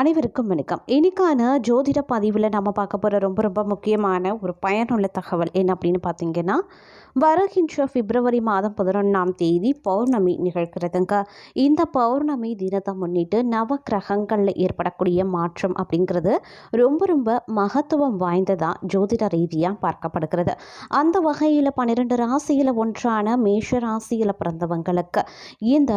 அனைவருக்கும் வணக்கம். இன்னைக்கான ஜோதிட பதிவில் நம்ம பார்க்க போகிற ரொம்ப ரொம்ப முக்கியமான ஒரு பயனுள்ள தகவல் என்ன அப்படின்னு பார்த்தீங்கன்னா வருகின்ற பிப்ரவரி மாதம் பதினொன்றாம் தேதி பௌர்ணமி நிகழ்கிறதுங்க. இந்த பௌர்ணமி தினத்தை முன்னிட்டு நவ கிரகங்களில் ஏற்படக்கூடிய மாற்றம் அப்படிங்கிறது ரொம்ப ரொம்ப மகத்துவம் வாய்ந்ததாக ஜோதிட ரீதியாக பார்க்கப்படுகிறது. அந்த வகையில் பன்னிரெண்டு ராசியில் ஒன்றான மேஷ ராசியில் பிறந்தவங்களுக்கு இந்த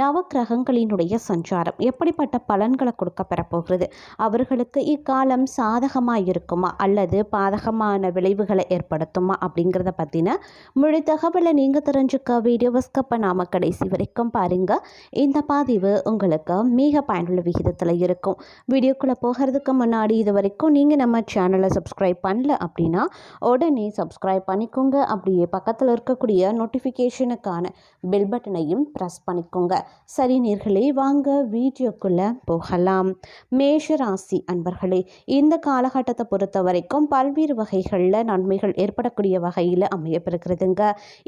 நவக்கிரகங்களினுடைய சஞ்சாரம் எப்படிப்பட்ட பலன்களை கொடுக்க பெறப்போகிறது? அவர்களுக்கு இக்காலம் சாதகமாக இருக்குமா அல்லது பாதகமான விளைவுகளை ஏற்படுத்துமா? அப்படிங்கிறத பற்றின முழு தகவலை நீங்கள் தெரிஞ்சுக்க வீடியோஸ்கப்பை நாம கடைசி வரைக்கும் பாருங்கள் இந்த பதிவு உங்களுக்கு மிக பயனுள்ள விகிதத்தில் இருக்கும். வீடியோக்குள்ளே போகிறதுக்கு முன்னாடி இது வரைக்கும் நீங்கள் நம்ம சேனலை சப்ஸ்கிரைப் பண்ணல அப்படின்னா உடனே சப்ஸ்கிரைப் பண்ணிக்கோங்க. அப்படியே பக்கத்தில் இருக்கக்கூடிய நோட்டிஃபிகேஷனுக்கான பெல் பட்டனையும் ப்ரெஸ் பண்ணிக்கோங்க. சரி நேர்களே வாங்க வீடியோக்குள்ளே போகலாம். மேஷ ராசி அன்பர்களே இந்த காலகட்டத்தை பொறுத்த வரைக்கும் பல்வேறு வகைகளில் நன்மைகள் ஏற்படக்கூடிய வகையில் அமையப்பெறுகிறதுங்க.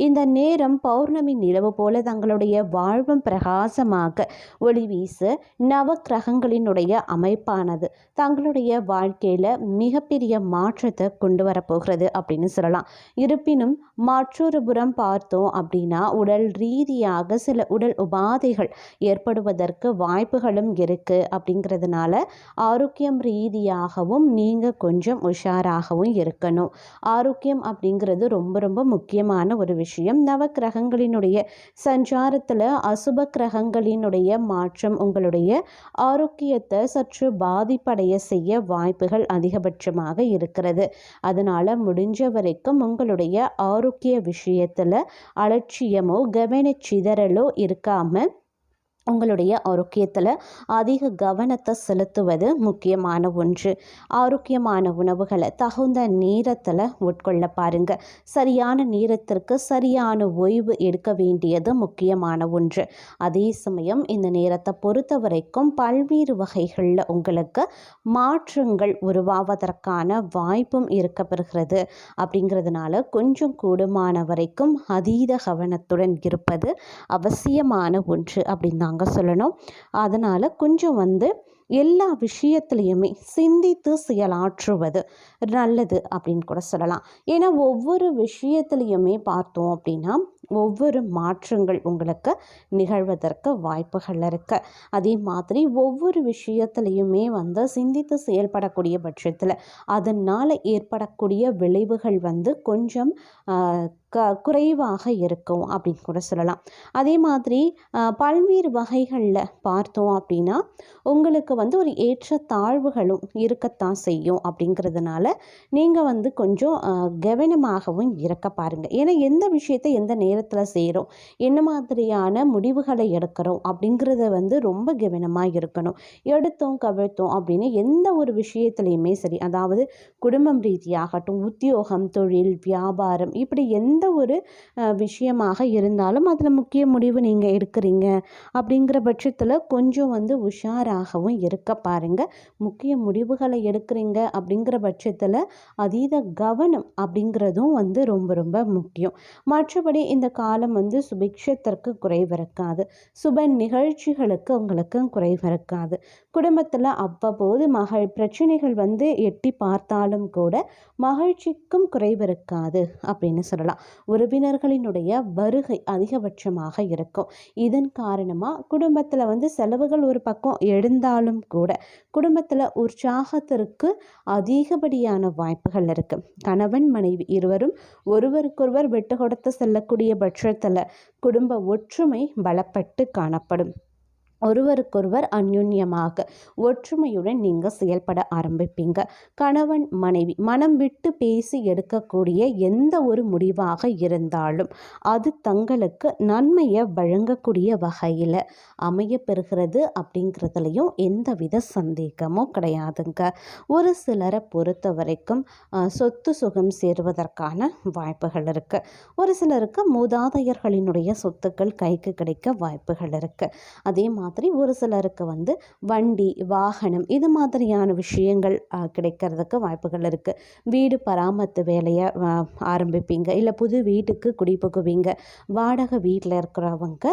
இந்த நேரம் பௌர்ணமி நிலவு போல தங்களுடைய வாழ்வும் பிரகாசமாக ஒளி வீசு நவ கிரகங்களினுடைய அமைப்பானது தங்களுடைய வாழ்க்கையில் மிகப்பெரிய மாற்றத்தை கொண்டு வரப்போகிறது அப்படின்னு சொல்லலாம். இருப்பினும் மற்றொரு புறம் பார்த்தோம் அப்படின்னா உடல் ரீதியாக சில உடல் உபா உபாதைகள் ஏற்படுவதற்கு வாய்ப்புகளும் இருக்குது அப்படிங்கிறதுனால ஆரோக்கியம் ரீதியாகவும் நீங்கள் கொஞ்சம் உஷாராகவும் இருக்கணும். ஆரோக்கியம் அப்படிங்கிறது ரொம்ப ரொம்ப முக்கியமான ஒரு விஷயம். நவ கிரகங்களினுடைய சஞ்சாரத்தில் அசுப கிரகங்களினுடைய மாற்றம் உங்களுடைய ஆரோக்கியத்தை சற்று பாதிப்படைய செய்ய வாய்ப்புகள் அதிகபட்சமாக இருக்கிறது. அதனால் முடிஞ்ச வரைக்கும் உங்களுடைய ஆரோக்கிய விஷயத்தில் அலட்சியமோ கவனச்சிதறலோ இருக்காமல் rağmen உங்களுடைய ஆரோக்கியத்தில் அதிக கவனத்தை செலுத்துவது முக்கியமான ஒன்று. ஆரோக்கியமான உணவுகளை தகுந்த நேரத்தில் உட்கொள்ள பாருங்கள் சரியான நேரத்திற்கு சரியான ஓய்வு எடுக்க வேண்டியது முக்கியமான ஒன்று. அதே சமயம் இந்த நேரத்தை பொறுத்த வரைக்கும் பல்வேறு வகைகளில் உங்களுக்கு மாற்றங்கள் உருவாவதற்கான வாய்ப்பும் இருக்கப்பெறுகிறது. அப்படிங்கிறதுனால கொஞ்சம் கூடுமான வரைக்கும் அதீத கவனத்துடன் இருப்பது அவசியமான ஒன்று அப்படின்னா தாங்க சொல்லணும். அதனால் கொஞ்சம் வந்து எல்லா விஷயத்துலையுமே சிந்தித்து செயலாற்றுவது நல்லது அப்படின்னு கூட சொல்லலாம். ஏன்னா ஒவ்வொரு விஷயத்துலையுமே பார்த்தோம் அப்படின்னா ஒவ்வொரு மாற்றங்கள் உங்களுக்கு நிகழ்வதற்கு வாய்ப்புகள் இருக்கு. அதே மாதிரி ஒவ்வொரு விஷயத்துலையுமே வந்து சிந்தித்து செயல்படக்கூடிய பட்சத்தில் அதனால் ஏற்படக்கூடிய விளைவுகள் வந்து கொஞ்சம் க குறைவாக இருக்கும் அப்படின்னு கூட சொல்லலாம். அதே மாதிரி பல்வேறு வகைகளில் பார்த்தோம் அப்படின்னா உங்களுக்கு வந்து ஒரு ஏற்ற தாழ்வுகளும் இருக்கத்தான் செய்யும் அப்படிங்கிறதுனால நீங்கள் வந்து கொஞ்சம் கவனமாகவும் இருக்க பாருங்கள் ஏன்னா எந்த விஷயத்தை எந்த நேரத்தில் செய்கிறோம் என்ன மாதிரியான முடிவுகளை எடுக்கிறோம் அப்படிங்கிறத வந்து ரொம்ப கவனமாக இருக்கணும். எடுத்தோம் கவிழ்த்தோம் அப்படின்னு எந்த ஒரு விஷயத்துலையுமே சரி அதாவது குடும்பம் ரீதியாகட்டும் உத்தியோகம் தொழில் வியாபாரம் இப்படி எந்த ஒரு விஷயமாக இருந்தாலும் அதில் முக்கிய முடிவு நீங்கள் எடுக்கிறீங்க. அப்படிங்கிற பட்சத்தில் கொஞ்சம் வந்து உஷாராகவும் இருக்க பாருங்கள் முக்கிய முடிவுகளை எடுக்கிறீங்க அப்படிங்கிற பட்சத்தில் அதீத கவனம் அப்படிங்கிறதும் வந்து ரொம்ப ரொம்ப முக்கியம். மற்றபடி இந்த காலம் வந்து சுபிக்ஷத்திற்கு குறைவு இருக்காது சுப நிகழ்ச்சிகளுக்கு உங்களுக்கு குறைவு இருக்காது குடும்பத்தில் அவ்வப்போது மகள் பிரச்சனைகள் வந்து எட்டி பார்த்தாலும் கூட மகிழ்ச்சிக்கும் குறைவு இருக்காது அப்படின்னு சொல்லலாம். உறவினர்களினுடைய வருகை அதிகபட்சமாக இருக்கும். இதன் காரணமாக குடும்பத்தில் வந்து செலவுகள் ஒரு பக்கம் எழுந்தாலும் கூட குடும்பத்தில் உற்சாகத்திற்கு அதிகப்படியான வாய்ப்புகள் இருக்குது கணவன் மனைவி இருவரும் ஒருவருக்கொருவர் விட்டு கொடுத்து செல்லக்கூடிய பட்சத்தில் குடும்ப ஒற்றுமை பலப்பட்டு காணப்படும். ஒருவருக்கொருவர் அந்யுன்யமாக ஒற்றுமையுடன் நீங்கள் செயல்பட ஆரம்பிப்பீங்க. கணவன் மனைவி மனம் விட்டு பேசி எடுக்கக்கூடிய எந்த ஒரு முடிவாக இருந்தாலும் அது தங்களுக்கு நன்மையை வழங்கக்கூடிய வகையில் அமையப்பெறுகிறது அப்படிங்கிறதுலையும் எந்தவித சந்தேகமும் கிடையாதுங்க. ஒரு சிலரை பொறுத்த வரைக்கும் சொத்து சுகம் சேருவதற்கான வாய்ப்புகள் இருக்குது ஒரு சிலருக்கு மூதாதையர்களினுடைய சொத்துக்கள் கைக்கு கிடைக்க வாய்ப்புகள் இருக்குது அதே மாதிரி மாதிரி ஒரு சிலருக்கு வந்து வண்டி வாகனம் இது மாதிரியான விஷயங்கள் கிடைக்கிறதுக்கு வாய்ப்புகள் இருக்குது வீடு பராமத்து வேலையை ஆரம்பிப்பீங்க. இல்லை புது வீட்டுக்கு குடிபுகுவீங்க. வாடகை வீட்டில் இருக்கிறவங்க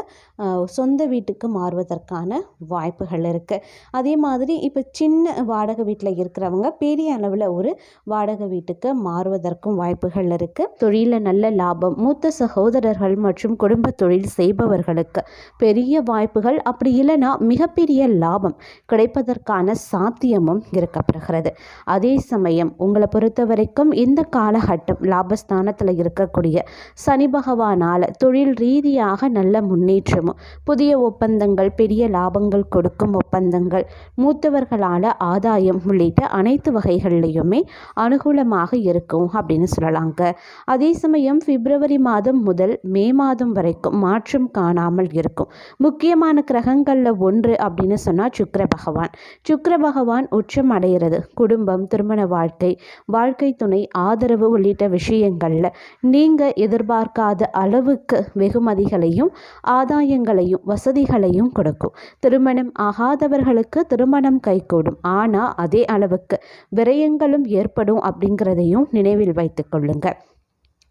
சொந்த வீட்டுக்கு மாறுவதற்கான வாய்ப்புகள் இருக்குது அதே மாதிரி இப்போ சின்ன வாடகை வீட்டில் இருக்கிறவங்க பெரிய அளவில் ஒரு வாடகை வீட்டுக்கு மாறுவதற்கும் வாய்ப்புகள் இருக்குது தொழிலில் நல்ல லாபம் மூத்த சகோதரர்கள் மற்றும் குடும்ப தொழில் செய்பவர்களுக்கு பெரிய வாய்ப்புகள். அப்படி இல்லை இல்லைன்னா மிகப்பெரிய லாபம் கிடைப்பதற்கான சாத்தியமும் இருக்கப்படுகிறது அதே சமயம் உங்களை பொறுத்த வரைக்கும் இந்த காலகட்டம் லாபஸ்தானத்தில் இருக்கக்கூடிய சனி பகவானால் தொழில் ரீதியாக நல்ல முன்னேற்றமும் புதிய ஒப்பந்தங்கள் பெரிய லாபங்கள் கொடுக்கும் ஒப்பந்தங்கள் மூத்தவர்களால் ஆதாயம் உள்ளிட்ட அனைத்து வகைகள்லையுமே அனுகூலமாக இருக்கும் அப்படின்னு சொல்லலாங்க. அதே சமயம் பிப்ரவரி மாதம் முதல் மே மாதம் வரைக்கும் மாற்றம் காணாமல் இருக்கும். முக்கியமான கிரகங்கள் கிரகங்களில் ஒன்று அப்படின்னு சொன்னால் சுக்கர பகவான். சுக்கர பகவான் உச்சம் அடைகிறது குடும்பம் திருமண வாழ்க்கை வாழ்க்கை துணை ஆதரவு உள்ளிட்ட விஷயங்களில். நீங்கள் எதிர்பார்க்காத அளவுக்கு வெகுமதிகளையும் ஆதாயங்களையும் வசதிகளையும் கொடுக்கும். திருமணம் ஆகாதவர்களுக்கு திருமணம் கைகூடும். ஆனால் அதே அளவுக்கு விரயங்களும் ஏற்படும் அப்படிங்கிறதையும் நினைவில் வைத்துக் கொள்ளுங்கள்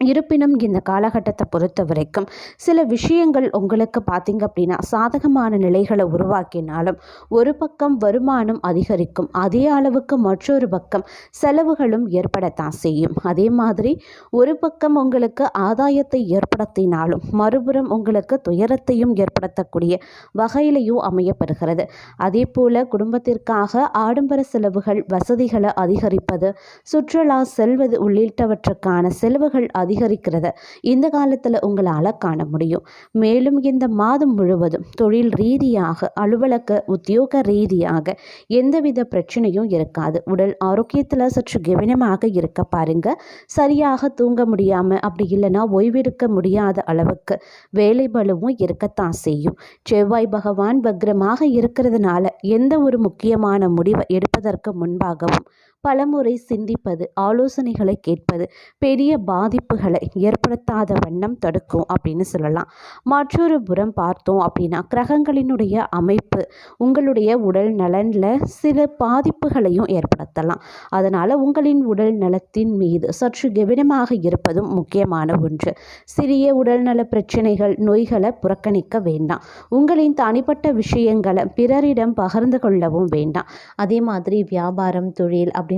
இருப்பினும் இந்த காலகட்டத்தை பொறுத்த வரைக்கும் சில விஷயங்கள் உங்களுக்கு பார்த்திங்க அப்படின்னா சாதகமான நிலைகளை உருவாக்கினாலும் ஒரு பக்கம் வருமானம் அதிகரிக்கும் அதே அளவுக்கு மற்றொரு பக்கம் செலவுகளும் ஏற்படத்தான் செய்யும். அதே மாதிரி ஒரு பக்கம் உங்களுக்கு ஆதாயத்தை ஏற்படுத்தினாலும் மறுபுறம் உங்களுக்கு துயரத்தையும் ஏற்படுத்தக்கூடிய வகையிலையும் அமையப்பெறுகிறது அதே போல் குடும்பத்திற்காக ஆடம்பர செலவுகள் வசதிகளை அதிகரிப்பது சுற்றுலா செல்வது உள்ளிட்டவற்றுக்கான செலவுகள் அதிகரிக்கிறத இந்த காலத்தில் உங்களால் காண முடியும். மேலும் இந்த மாதம் முழுவதும் தொழில் ரீதியாக அலுவலக உத்தியோக ரீதியாக எந்தவித பிரச்சனையும் இருக்காது. உடல் ஆரோக்கியத்தில் சற்று கவனமாக இருக்க பாருங்க. சரியாக தூங்க முடியாமல் அப்படி இல்லைன்னா ஓய்வெடுக்க முடியாத அளவுக்கு வேலை பலுவும் இருக்கத்தான் செய்யும். செவ்வாய் பகவான் பக்ரமாக இருக்கிறதுனால எந்த ஒரு முக்கியமான முடிவை எடுப்பதற்கு முன்பாகவும் பலமுறை சிந்திப்பது ஆலோசனைகளை கேட்பது பெரிய பாதிப்புகளை ஏற்படுத்தாத வண்ணம் தடுக்கும் அப்படின்னு சொல்லலாம். மற்றொரு புறம் பார்த்தோம் அப்படின்னா கிரகங்களினுடைய அமைப்பு உங்களுடைய உடல் நலனில் சில பாதிப்புகளையும் ஏற்படுத்தலாம். அதனால் உங்களின் உடல் நலத்தின் மீது சற்று கவனமாக இருப்பதும் முக்கியமான ஒன்று. சிறிய உடல்நல பிரச்சனைகள் நோய்களை புறக்கணிக்க வேண்டாம். உங்களின் தனிப்பட்ட விஷயங்களை பிறரிடம் பகிர்ந்து கொள்ளவும் வேண்டாம். அதே மாதிரி வியாபாரம் தொழில் அப்படின்னு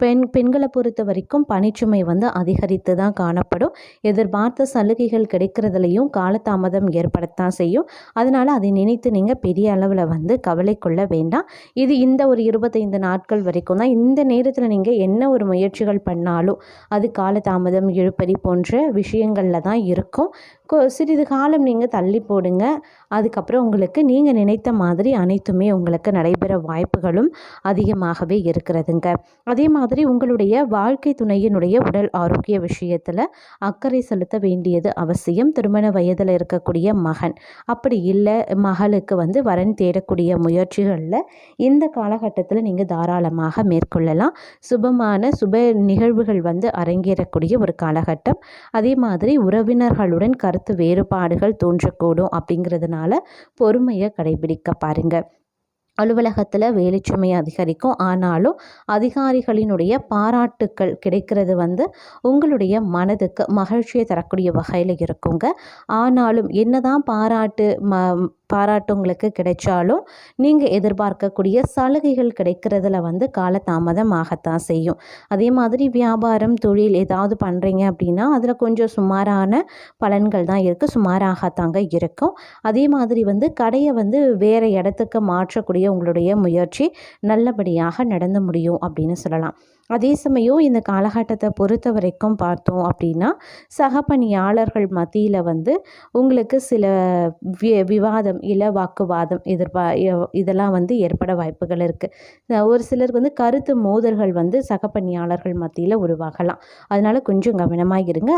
பெண் பெண்களை பொறுத்த வரைக்கும் பணிச்சுமை வந்து அதிகரித்து தான் காணப்படும். எதிர்பார்த்த சலுகைகள் கிடைக்கிறதுலையும் காலதாமதம் ஏற்படத்தான் செய்யும். அதனால் அதை நினைத்து நீங்கள் பெரிய அளவில் வந்து கவலை கொள்ள வேண்டாம். இது இந்த ஒரு இருபத்தைந்து நாட்கள் வரைக்கும் தான். இந்த நேரத்தில் நீங்கள் என்ன ஒரு முயற்சிகள் பண்ணாலும் அது காலதாமதம் இழுப்பறி போன்ற விஷயங்களில் தான் இருக்கும். சிறிது காலம் நீங்கள் தள்ளி போடுங்க. அதுக்கப்புறம் உங்களுக்கு நீங்கள் நினைத்த மாதிரி அனைத்துமே உங்களுக்கு நடைபெற வாய்ப்புகளும் அதிகமாகவே இருக்கிறதுங்க. அதே மாதிரி உங்களுடைய வாழ்க்கை துணையினுடைய உடல் ஆரோக்கிய விஷயத்தில் அக்கறை செலுத்த வேண்டியது அவசியம். திருமண வயதில் இருக்கக்கூடிய மகன். அப்படி இல்லை மகளுக்கு வந்து வரன் தேடக்கூடிய முயற்சிகளில் இந்த காலகட்டத்தில் நீங்கள் தாராளமாக மேற்கொள்ளலாம். சுபமான சுப நிகழ்வுகள் வந்து அரங்கேறக்கூடிய ஒரு காலகட்டம். அதே மாதிரி உறவினர்களுடன் கருத்து வேறுபாடுகள் தோன்றக்கூடும் அப்படிங்கிறதுனால பொறுமையை கடைபிடிக்க பாருங்க. அலுவலகத்தில் வேலைச்சுமை அதிகரிக்கும். ஆனாலும் அதிகாரிகளினுடைய பாராட்டுக்கள் கிடைக்கிறது வந்து உங்களுடைய மனதுக்கு மகிழ்ச்சியை தரக்கூடிய வகையில் இருக்குங்க. ஆனாலும் என்னதான் பாராட்டு ம பாராட்டு உங்களுக்கு கிடைச்சாலும் நீங்கள் எதிர்பார்க்கக்கூடிய சலுகைகள் கிடைக்கிறதுல வந்து காலதாமதம் ஆகத்தான் செய்யும். அதே மாதிரி வியாபாரம் தொழில் ஏதாவது பண்ணுறீங்க அப்படின்னா அதில் கொஞ்சம் சுமாரான பலன்கள் தான் இருக்குது சுமாராகத்தாங்க இருக்கும். அதே மாதிரி வந்து கடையை வந்து வேறு இடத்துக்கு மாற்றக்கூடிய உங்களுடைய முயற்சி நல்லபடியாக நடந்து முடியும் அப்படின்னு சொல்லலாம். அதே சமயம் இந்த காலகட்டத்தை பொறுத்த வரைக்கும் பார்த்தோம் அப்படின்னா சக பணியாளர்கள் மத்தியில் வந்து உங்களுக்கு சில வி விவாதம் இல்லை வாக்குவாதம் எதிர்பா இதெல்லாம் வந்து ஏற்பட வாய்ப்புகள் இருக்குது ஒரு சிலருக்கு வந்து கருத்து மோதல்கள் வந்து சக பணியாளர்கள் மத்தியில் உருவாகலாம். அதனால் கொஞ்சம் கவனமாக இருங்க.